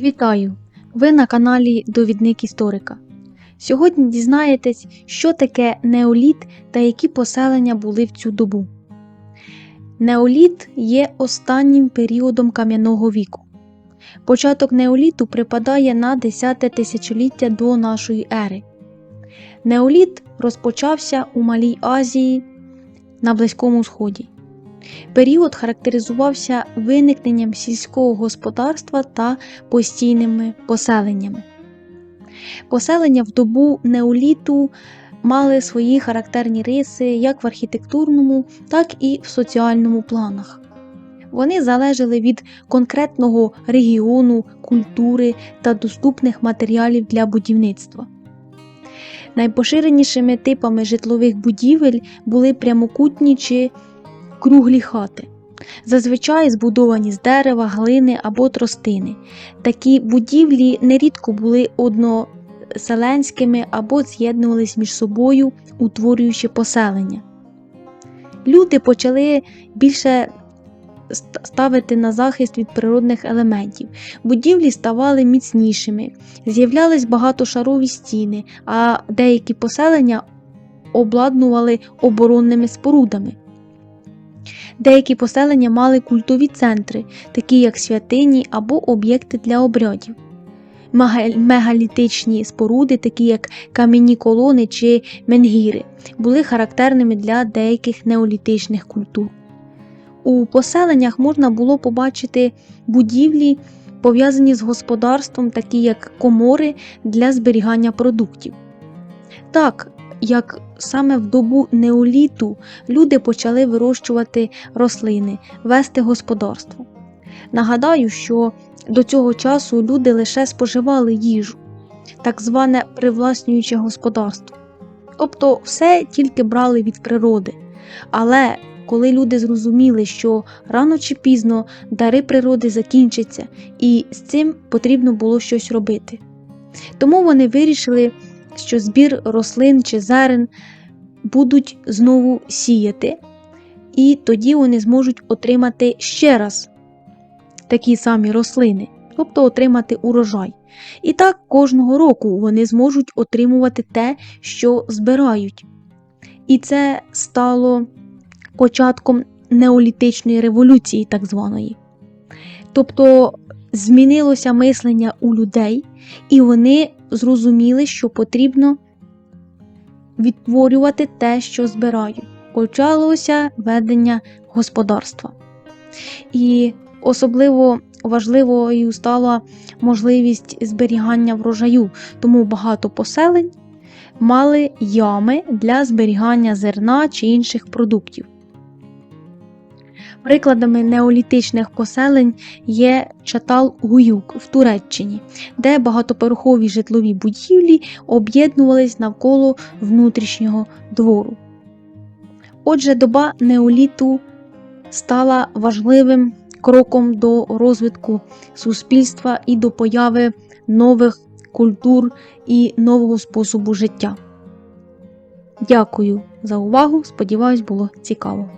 Вітаю! Ви на каналі Довідник Історика. Сьогодні дізнаєтесь, що таке неоліт та які поселення були в цю добу. Неоліт є останнім періодом кам'яного віку. Початок неоліту припадає на 10 тисячоліття до нашої ери. Неоліт розпочався у Малій Азії на Близькому Сході. Період характеризувався виникненням сільського господарства та постійними поселеннями. Поселення в добу неоліту мали свої характерні риси як в архітектурному, так і в соціальному планах. Вони залежали від конкретного регіону, культури та доступних матеріалів для будівництва. Найпоширенішими типами житлових будівель були прямокутні чи круглі хати, зазвичай збудовані з дерева, глини або тростини. Такі будівлі нерідко були односеленськими або з'єднувались між собою, утворюючи поселення. Люди почали більше ставити на захист від природних елементів. Будівлі ставали міцнішими, з'являлись багатошарові стіни, а деякі поселення обладнували оборонними спорудами. Деякі поселення мали культові центри, такі як святині або об'єкти для обрядів. Мегалітичні споруди, такі як кам'яні колони чи менгіри, були характерними для деяких неолітичних культур. У поселеннях можна було побачити будівлі, пов'язані з господарством, такі як комори для зберігання продуктів. Так, як саме в добу неоліту люди почали вирощувати рослини, вести господарство. Нагадаю, що до цього часу люди лише споживали їжу, так зване привласнююче господарство. Тобто все тільки брали від природи. Але коли люди зрозуміли, що рано чи пізно дари природи закінчаться, і з цим потрібно було щось робити. Тому вони вирішили, що збір рослин чи зерен будуть знову сіяти, і тоді вони зможуть отримати ще раз такі самі рослини, тобто отримати урожай. І так кожного року вони зможуть отримувати те, що збирають. І це стало початком неолітичної революції, так званої. Тобто змінилося мислення у людей, і вони зрозуміли, що потрібно відтворювати те, що збирають. Почалося ведення господарства. І особливо важливою стала можливість зберігання врожаю, тому багато поселень мали ями для зберігання зерна чи інших продуктів. Прикладами неолітичних поселень є Чатал-Гуюк в Туреччині, де багатоповерхові житлові будівлі об'єднувались навколо внутрішнього двору. Отже, доба неоліту стала важливим кроком до розвитку суспільства і до появи нових культур і нового способу життя. Дякую за увагу. Сподіваюсь, було цікаво.